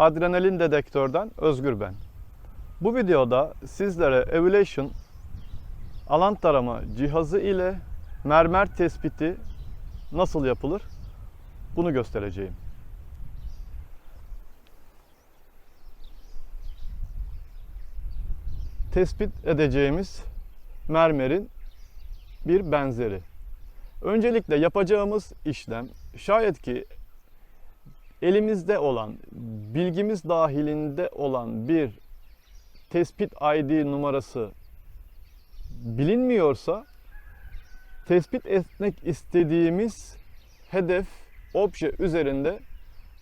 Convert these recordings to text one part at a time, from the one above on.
Adrenalin Dedektör'den Özgür ben. Bu videoda sizlere Evaluation alan tarama cihazı ile mermer tespiti nasıl yapılır bunu göstereceğim. Tespit edeceğimiz mermerin bir benzeri. Öncelikle yapacağımız işlem şayet ki elimizde olan, bilgimiz dahilinde olan bir tespit ID numarası bilinmiyorsa tespit etmek istediğimiz hedef obje üzerinde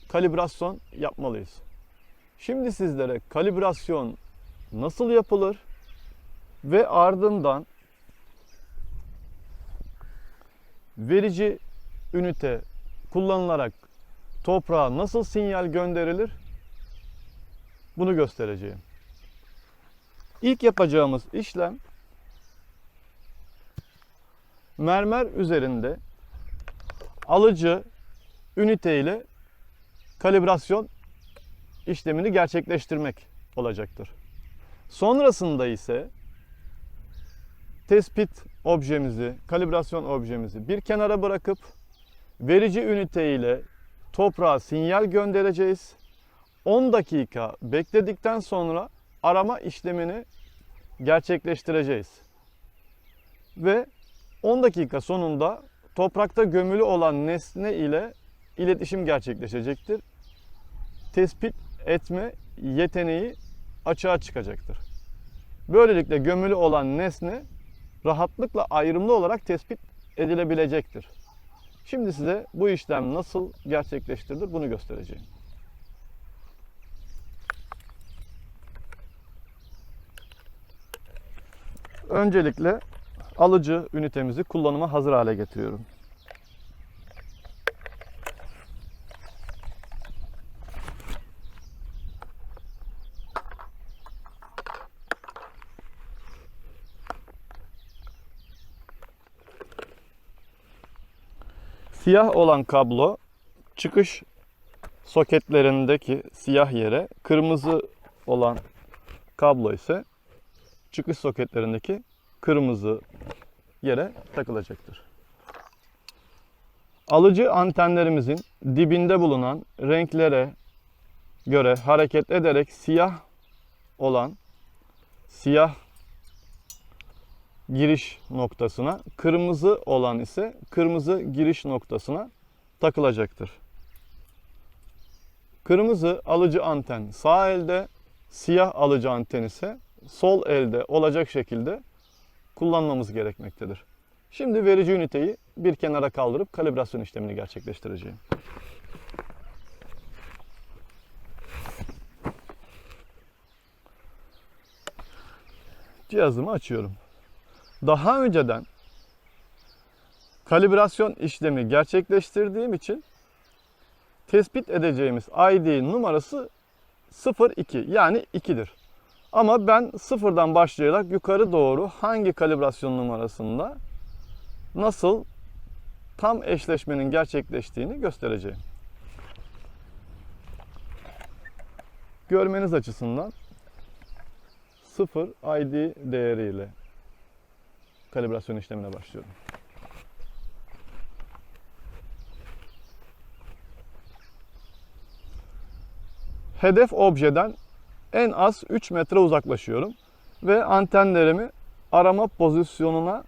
kalibrasyon yapmalıyız. Şimdi sizlere kalibrasyon nasıl yapılır ve ardından verici ünite kullanılarak toprağa nasıl sinyal gönderilir bunu göstereceğim. İlk yapacağımız işlem mermer üzerinde alıcı ünite ile kalibrasyon işlemini gerçekleştirmek olacaktır. Sonrasında ise tespit objemizi, kalibrasyon objemizi bir kenara bırakıp verici ünite ile toprağa sinyal göndereceğiz. 10 dakika bekledikten sonra arama işlemini gerçekleştireceğiz. Ve 10 dakika sonunda toprakta gömülü olan nesne ile iletişim gerçekleşecektir. Tespit etme yeteneği açığa çıkacaktır. Böylelikle gömülü olan nesne rahatlıkla ayrımlı olarak tespit edilebilecektir. Şimdi size bu işlem nasıl gerçekleştirilir bunu göstereceğim. Öncelikle alıcı ünitemizi kullanıma hazır hale getiriyorum. Siyah olan kablo çıkış soketlerindeki siyah yere, kırmızı olan kablo ise çıkış soketlerindeki kırmızı yere takılacaktır. Alıcı antenlerimizin dibinde bulunan renklere göre hareket ederek siyah olan siyah giriş noktasına, kırmızı olan ise kırmızı giriş noktasına takılacaktır. Kırmızı alıcı anten sağ elde, siyah alıcı anten ise sol elde olacak şekilde kullanmamız gerekmektedir. Şimdi verici üniteyi bir kenara kaldırıp kalibrasyon işlemini gerçekleştireceğim. Cihazımı açıyorum. Daha önceden kalibrasyon işlemi gerçekleştirdiğim için tespit edeceğimiz ID numarası 02 yani 2'dir. Ama ben sıfırdan başlayarak yukarı doğru hangi kalibrasyon numarasında nasıl tam eşleşmenin gerçekleştiğini göstereceğim. Görmeniz açısından 0 ID değeriyle kalibrasyon işlemine başlıyorum. Hedef objeden en az 3 metre uzaklaşıyorum ve antenlerimi arama pozisyonuna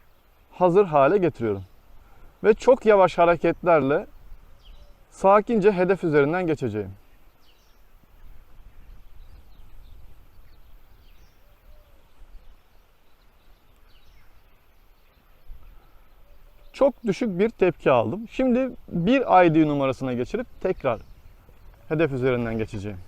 hazır hale getiriyorum. Ve çok yavaş hareketlerle sakince hedef üzerinden geçeceğim. Çok düşük bir tepki aldım. Şimdi bir ID numarasına geçirip tekrar hedef üzerinden geçeceğim.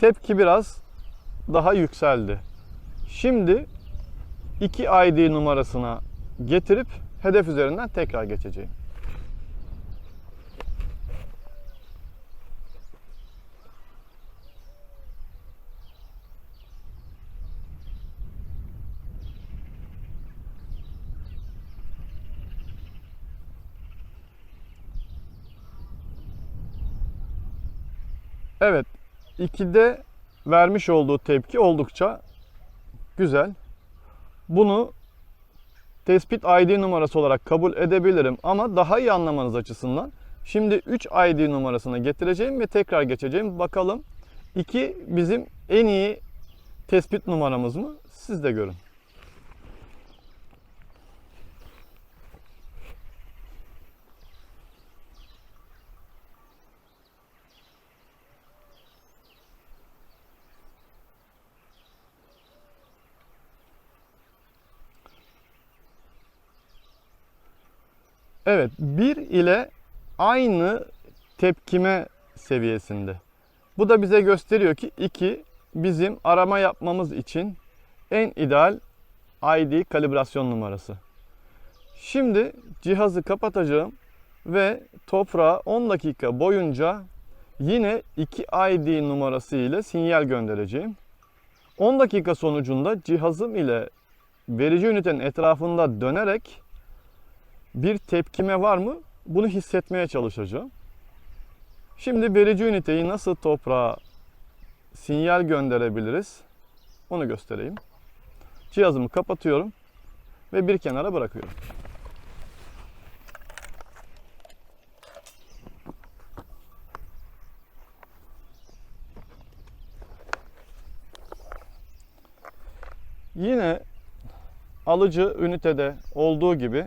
Tepki biraz daha yükseldi. Şimdi 2 ID numarasına getirip hedef üzerinden tekrar geçeceğim. Evet, 2'de vermiş olduğu tepki oldukça güzel. Bunu tespit ID numarası olarak kabul edebilirim ama daha iyi anlamanız açısından şimdi 3 ID numarasına getireceğim ve tekrar geçeceğim. Bakalım 2 bizim en iyi tespit numaramız mı? Siz de görün. Evet, 1 ile aynı tepkime seviyesinde. Bu da bize gösteriyor ki 2 bizim arama yapmamız için en ideal ID kalibrasyon numarası. Şimdi cihazı kapatacağım ve toprağa 10 dakika boyunca yine 2 ID numarası ile sinyal göndereceğim. 10 dakika sonucunda cihazım ile verici ünitenin etrafında dönerek bir tepkime var mı? Bunu hissetmeye çalışacağım. Şimdi verici üniteyi nasıl toprağa sinyal gönderebiliriz? Onu göstereyim. Cihazımı kapatıyorum ve bir kenara bırakıyorum. Yine alıcı ünitede olduğu gibi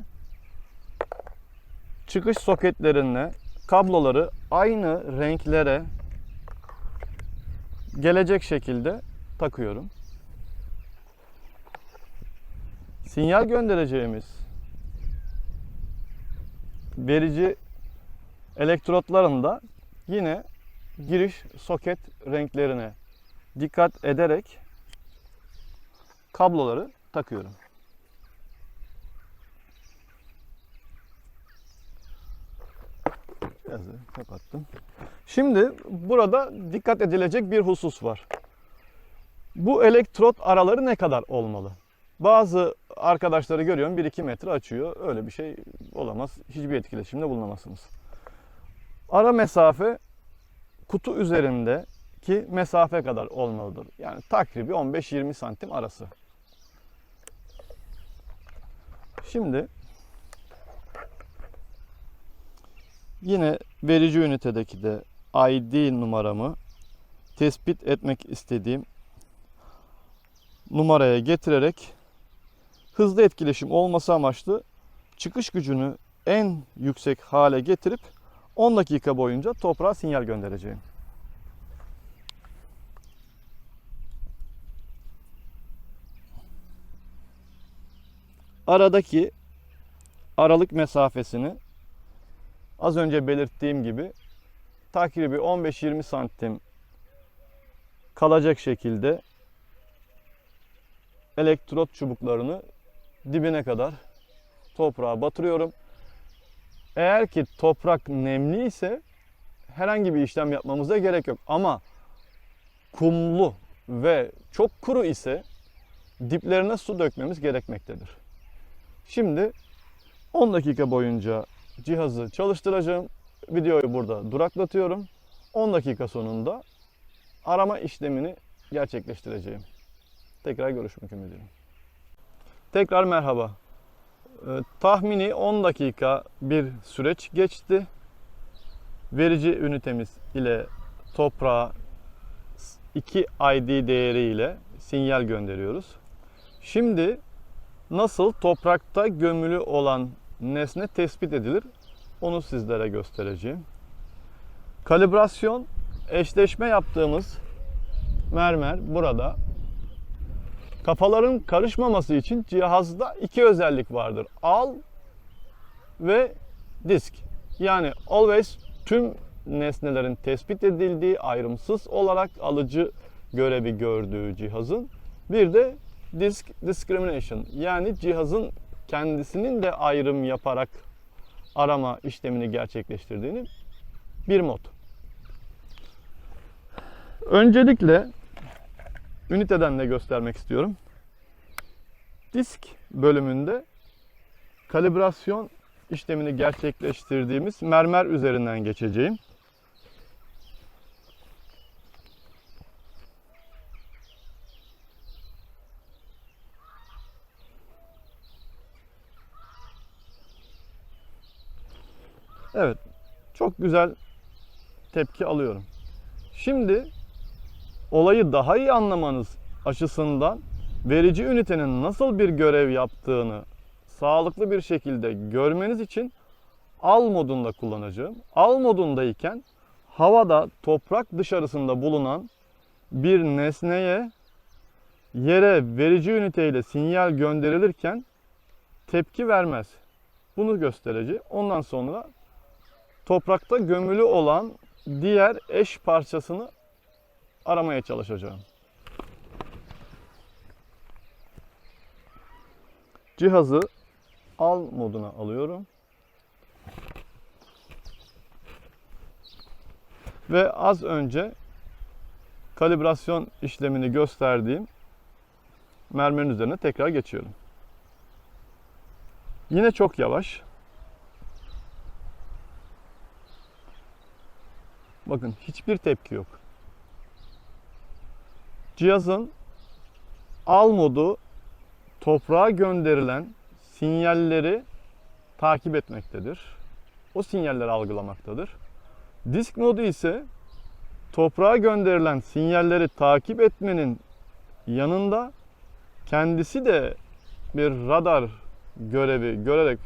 çıkış soketlerine kabloları aynı renklere gelecek şekilde takıyorum. Sinyal göndereceğimiz verici elektrotlarında yine giriş soket renklerine dikkat ederek kabloları takıyorum. Cihazı kapattım. Şimdi burada dikkat edilecek bir husus var. Bu elektrot araları ne kadar olmalı? Bazı arkadaşları görüyorum 1-2 metre açıyor. Öyle bir şey olamaz. Hiçbir etkileşimde bulunamazsınız. Ara mesafe kutu üzerindeki mesafe kadar olmalıdır. Yani takribi 15-20 santim arası. Şimdi Yine verici ünitedeki de ID numaramı tespit etmek istediğim numaraya getirerek hızlı etkileşim olması amaçlı çıkış gücünü en yüksek hale getirip 10 dakika boyunca toprağa sinyal göndereceğim. Aradaki aralık mesafesini az önce belirttiğim gibi takribi 15-20 santim kalacak şekilde elektrot çubuklarını dibine kadar toprağa batırıyorum. Eğer ki toprak nemli ise herhangi bir işlem yapmamıza gerek yok. Ama kumlu ve çok kuru ise diplerine su dökmemiz gerekmektedir. Şimdi 10 dakika boyunca cihazı çalıştıracağım. Videoyu burada duraklatıyorum. 10 dakika sonunda arama işlemini gerçekleştireceğim. Tekrar görüşmek ümidiyle. Tekrar merhaba. Ee, tahmini 10 dakika bir süreç geçti. Verici ünitemiz ile toprağa 2 ID değeri ile sinyal gönderiyoruz. Şimdi nasıl toprakta gömülü olan nesne tespit edilir. Onu sizlere göstereceğim. Kalibrasyon eşleşme yaptığımız mermer burada. Kafaların karışmaması için cihazda iki özellik vardır. Al ve disk. Yani always tüm nesnelerin tespit edildiği ayrımsız olarak alıcı görevi gördüğü cihazın bir de disk discrimination yani cihazın kendisinin de ayrım yaparak arama işlemini gerçekleştirdiğini bir mod. Öncelikle üniteden de göstermek istiyorum. Disk bölümünde kalibrasyon işlemini gerçekleştirdiğimiz mermer üzerinden geçeceğim. Evet. Çok güzel tepki alıyorum. Şimdi olayı daha iyi anlamanız açısından verici ünitenin nasıl bir görev yaptığını sağlıklı bir şekilde görmeniz için al modunda kullanacağım. Al modundayken havada toprak dışarısında bulunan bir nesneye yere verici üniteyle sinyal gönderilirken tepki vermez. Bunu gösterici. Ondan sonra toprakta gömülü olan diğer eş parçasını aramaya çalışacağım. Cihazı al moduna alıyorum. Ve az önce kalibrasyon işlemini gösterdiğim mermerin üzerine tekrar geçiyorum. Yine çok yavaş. Bakın hiçbir tepki yok. Cihazın al modu toprağa gönderilen sinyalleri takip etmektedir. O sinyalleri algılamaktadır. Disk modu ise toprağa gönderilen sinyalleri takip etmenin yanında kendisi de bir radar görevi görerek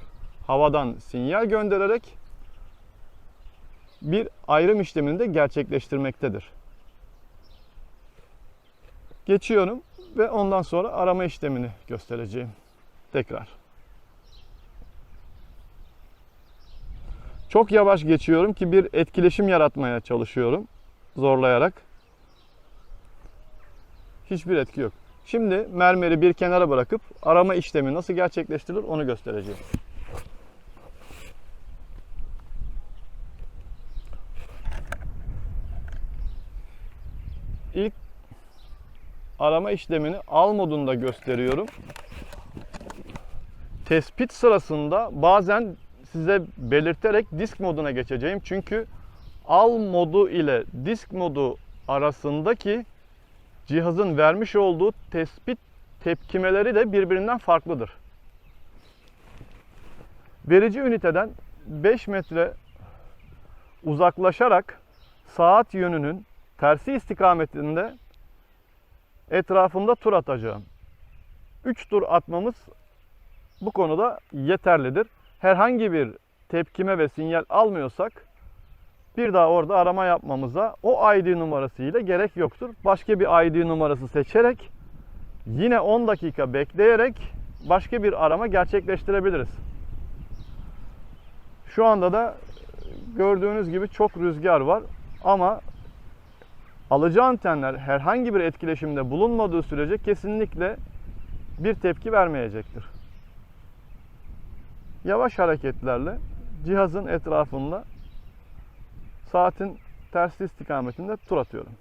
havadan sinyal göndererek bir ayrım işlemini de gerçekleştirmektedir. Geçiyorum ve ondan sonra arama işlemini göstereceğim. Tekrar. Çok yavaş geçiyorum ki bir etkileşim yaratmaya çalışıyorum. Zorlayarak. Hiçbir etki yok. Şimdi mermeri bir kenara bırakıp arama işlemi nasıl gerçekleştirilir onu göstereceğim. İlk arama işlemini al modunda gösteriyorum. Tespit sırasında bazen size belirterek disk moduna geçeceğim. Çünkü al modu ile disk modu arasındaki cihazın vermiş olduğu tespit tepkimeleri de birbirinden farklıdır. Verici üniteden 5 metre uzaklaşarak saat yönünün tersi istikametinde etrafında tur atacağım. 3 tur atmamız bu konuda yeterlidir. Herhangi bir tepkime ve sinyal almıyorsak bir daha orada arama yapmamıza o ID numarası ile gerek yoktur. Başka bir ID numarası seçerek yine 10 dakika bekleyerek başka bir arama gerçekleştirebiliriz. Şu anda da gördüğünüz gibi çok rüzgar var ama alıcı antenler herhangi bir etkileşimde bulunmadığı sürece kesinlikle bir tepki vermeyecektir. Yavaş hareketlerle cihazın etrafında saatin tersi istikametinde tur atıyorum.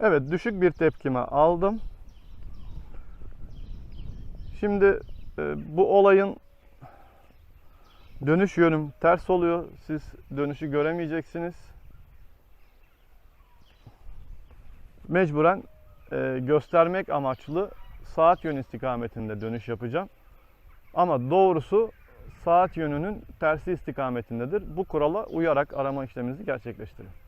Evet düşük bir tepkime aldım. Şimdi e, bu olayın dönüş yönüm ters oluyor. Siz dönüşü göremeyeceksiniz. Mecburen e, göstermek amaçlı saat yön istikametinde dönüş yapacağım. Ama doğrusu saat yönünün tersi istikametindedir. Bu kurala uyarak arama işleminizi gerçekleştirin.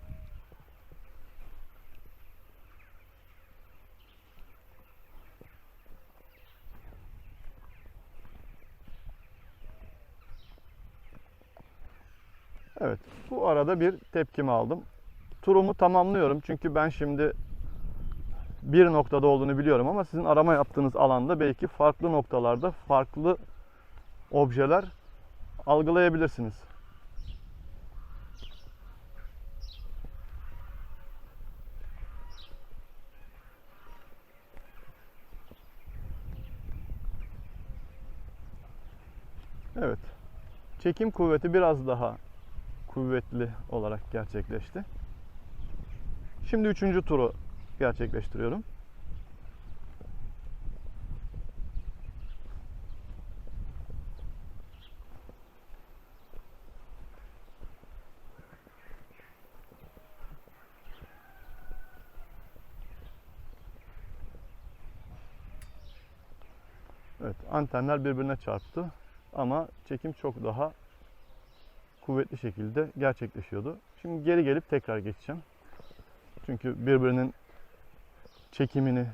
Evet bu arada bir tepkimi aldım. Turumu tamamlıyorum çünkü ben şimdi bir noktada olduğunu biliyorum ama sizin arama yaptığınız alanda belki farklı noktalarda farklı objeler algılayabilirsiniz. Evet. Çekim kuvveti biraz daha kuvvetli olarak gerçekleşti. Şimdi üçüncü turu gerçekleştiriyorum. Evet, antenler birbirine çarptı ama çekim çok daha kuvvetli şekilde gerçekleşiyordu. Şimdi geri gelip tekrar geçeceğim. Çünkü birbirinin çekimini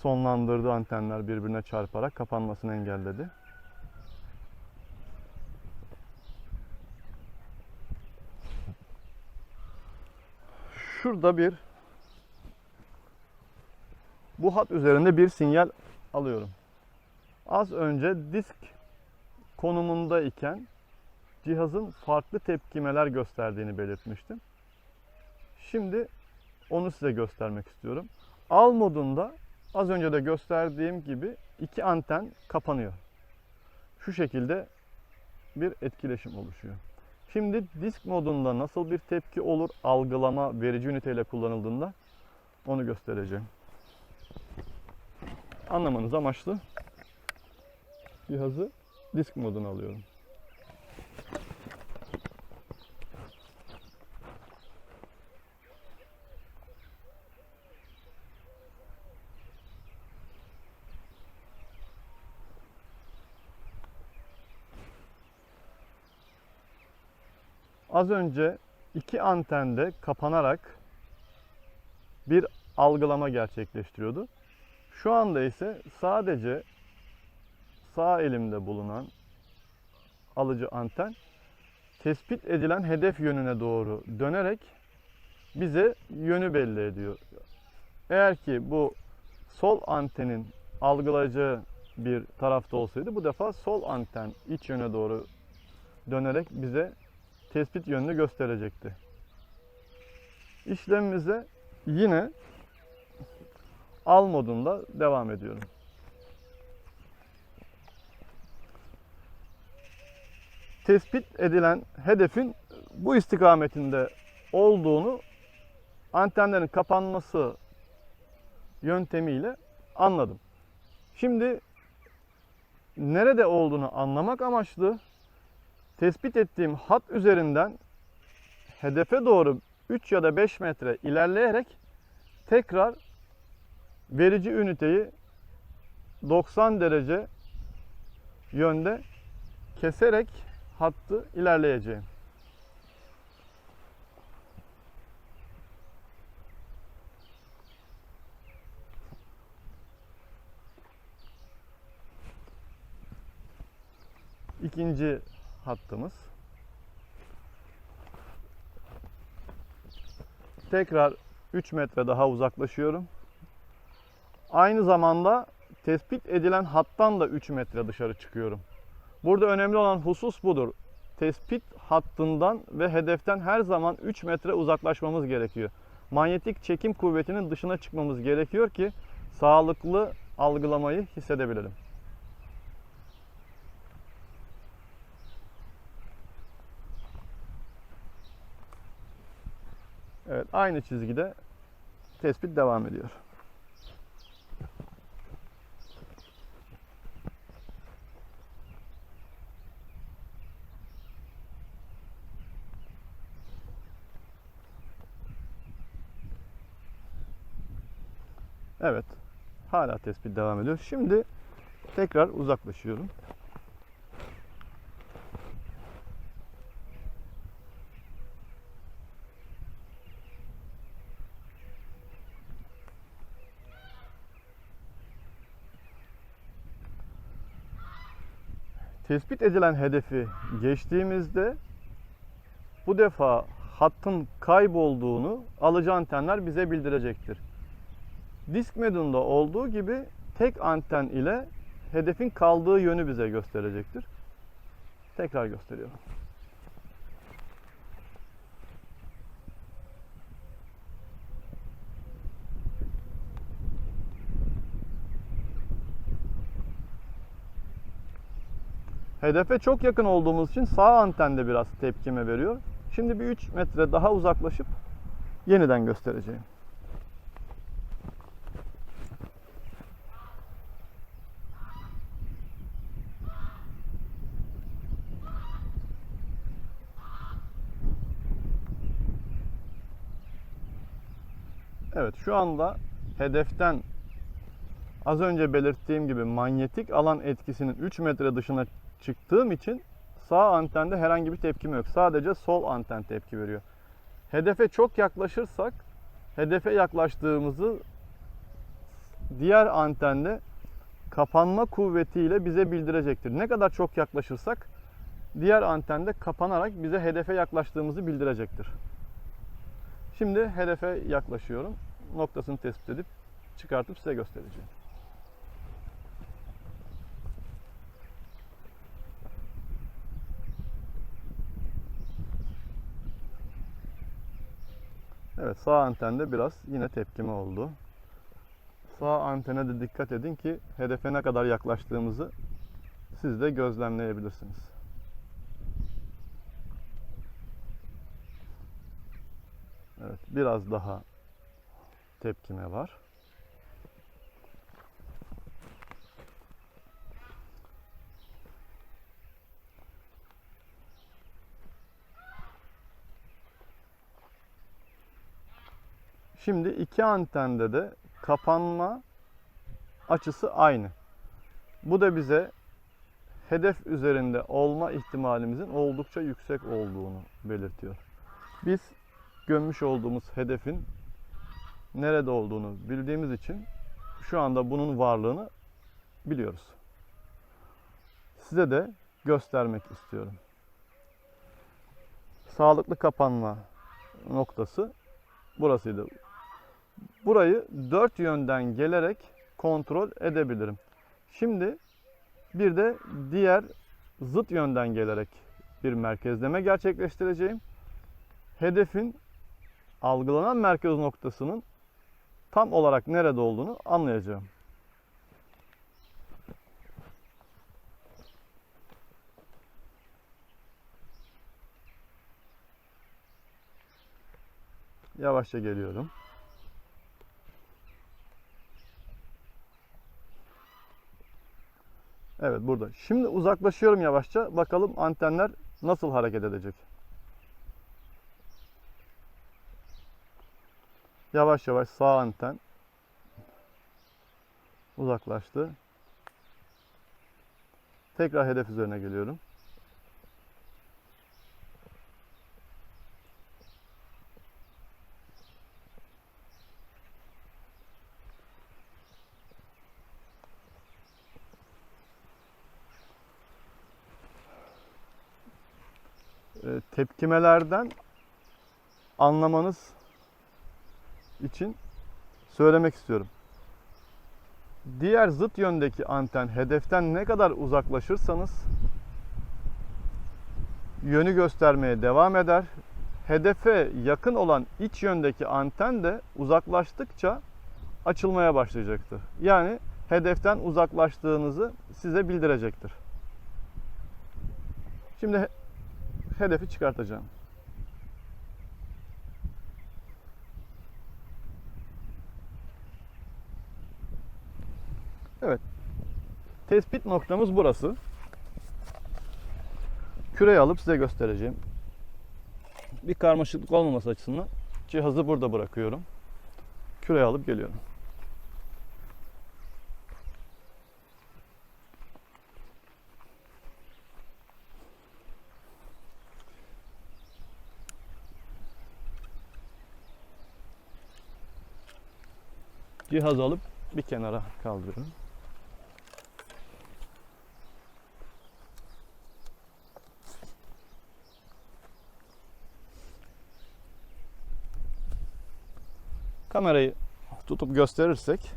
sonlandırdı antenler birbirine çarparak kapanmasını engelledi. Şurada bir bu hat üzerinde bir sinyal alıyorum. Az önce disk konumunda iken cihazın farklı tepkimeler gösterdiğini belirtmiştim. Şimdi onu size göstermek istiyorum. Al modunda az önce de gösterdiğim gibi iki anten kapanıyor. Şu şekilde bir etkileşim oluşuyor. Şimdi disk modunda nasıl bir tepki olur algılama verici üniteyle kullanıldığında onu göstereceğim. Anlamanız amaçlı cihazı disk moduna alıyorum. Az önce iki antende kapanarak bir algılama gerçekleştiriyordu. Şu anda ise sadece sağ elimde bulunan alıcı anten tespit edilen hedef yönüne doğru dönerek bize yönü belli ediyor. Eğer ki bu sol antenin algılayacağı bir tarafta olsaydı bu defa sol anten iç yöne doğru dönerek bize tespit yönünü gösterecekti. İşlemimize yine al modunda devam ediyorum. Tespit edilen hedefin bu istikametinde olduğunu antenlerin kapanması yöntemiyle anladım. Şimdi nerede olduğunu anlamak amaçlı tespit ettiğim hat üzerinden hedefe doğru 3 ya da 5 metre ilerleyerek tekrar verici üniteyi 90 derece yönde keserek hattı ilerleyeceğim. İkinci hattımız. Tekrar 3 metre daha uzaklaşıyorum. Aynı zamanda tespit edilen hattan da 3 metre dışarı çıkıyorum. Burada önemli olan husus budur. Tespit hattından ve hedeften her zaman 3 metre uzaklaşmamız gerekiyor. Manyetik çekim kuvvetinin dışına çıkmamız gerekiyor ki sağlıklı algılamayı hissedebilelim. Evet, aynı çizgide tespit devam ediyor. Evet. Hala tespit devam ediyor. Şimdi tekrar uzaklaşıyorum. Tespit edilen hedefi geçtiğimizde bu defa hattın kaybolduğunu alıcı antenler bize bildirecektir. Disk medunda olduğu gibi tek anten ile hedefin kaldığı yönü bize gösterecektir. Tekrar gösteriyorum. Hedefe çok yakın olduğumuz için sağ antende biraz tepkime veriyor. Şimdi bir 3 metre daha uzaklaşıp yeniden göstereceğim. Evet şu anda hedeften az önce belirttiğim gibi manyetik alan etkisinin 3 metre dışına çıktığım için sağ antende herhangi bir tepkim yok. Sadece sol anten tepki veriyor. Hedefe çok yaklaşırsak hedefe yaklaştığımızı diğer antende kapanma kuvvetiyle bize bildirecektir. Ne kadar çok yaklaşırsak diğer antende kapanarak bize hedefe yaklaştığımızı bildirecektir. Şimdi hedefe yaklaşıyorum. Noktasını tespit edip çıkartıp size göstereceğim. Evet sağ antende biraz yine tepkime oldu. Sağ antene de dikkat edin ki hedefe ne kadar yaklaştığımızı siz de gözlemleyebilirsiniz. Evet biraz daha tepkime var. Şimdi iki antende de kapanma açısı aynı. Bu da bize hedef üzerinde olma ihtimalimizin oldukça yüksek olduğunu belirtiyor. Biz gömmüş olduğumuz hedefin nerede olduğunu bildiğimiz için şu anda bunun varlığını biliyoruz. Size de göstermek istiyorum. Sağlıklı kapanma noktası burasıydı. Burayı dört yönden gelerek kontrol edebilirim. Şimdi bir de diğer zıt yönden gelerek bir merkezleme gerçekleştireceğim. Hedefin algılanan merkez noktasının tam olarak nerede olduğunu anlayacağım. Yavaşça geliyorum. Evet burada. Şimdi uzaklaşıyorum yavaşça. Bakalım antenler nasıl hareket edecek. Yavaş yavaş sağ anten uzaklaştı. Tekrar hedef üzerine geliyorum. Tepkimelerden anlamanız için söylemek istiyorum. Diğer zıt yöndeki anten hedeften ne kadar uzaklaşırsanız yönü göstermeye devam eder. Hedefe yakın olan iç yöndeki anten de uzaklaştıkça açılmaya başlayacaktır. Yani hedeften uzaklaştığınızı size bildirecektir. Şimdi hedefi çıkartacağım. Evet. Tespit noktamız burası. Küreyi alıp size göstereceğim. Bir karmaşıklık olmaması açısından cihazı burada bırakıyorum. Küreyi alıp geliyorum. Cihazı alıp bir kenara kaldırıyorum. Kamerayı tutup gösterirsek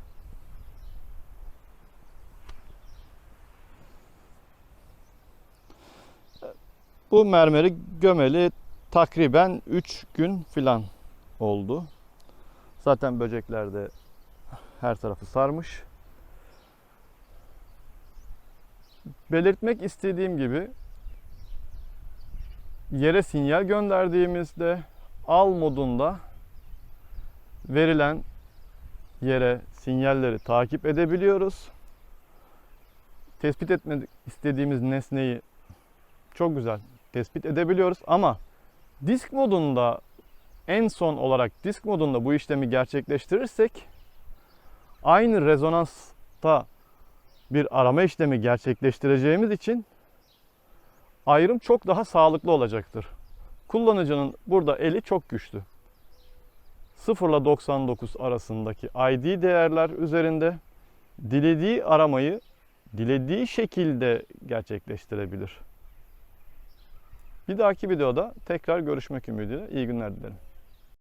bu mermeri gömeli takriben 3 gün filan oldu. Zaten böcekler de her tarafı sarmış. belirtmek istediğim gibi yere sinyal gönderdiğimizde al modunda verilen yere sinyalleri takip edebiliyoruz. Tespit etmek istediğimiz nesneyi çok güzel tespit edebiliyoruz ama disk modunda en son olarak disk modunda bu işlemi gerçekleştirirsek aynı rezonansta bir arama işlemi gerçekleştireceğimiz için ayrım çok daha sağlıklı olacaktır. Kullanıcının burada eli çok güçlü. 0 ile 99 arasındaki ID değerler üzerinde dilediği aramayı dilediği şekilde gerçekleştirebilir. Bir dahaki videoda tekrar görüşmek ümidiyle iyi günler dilerim.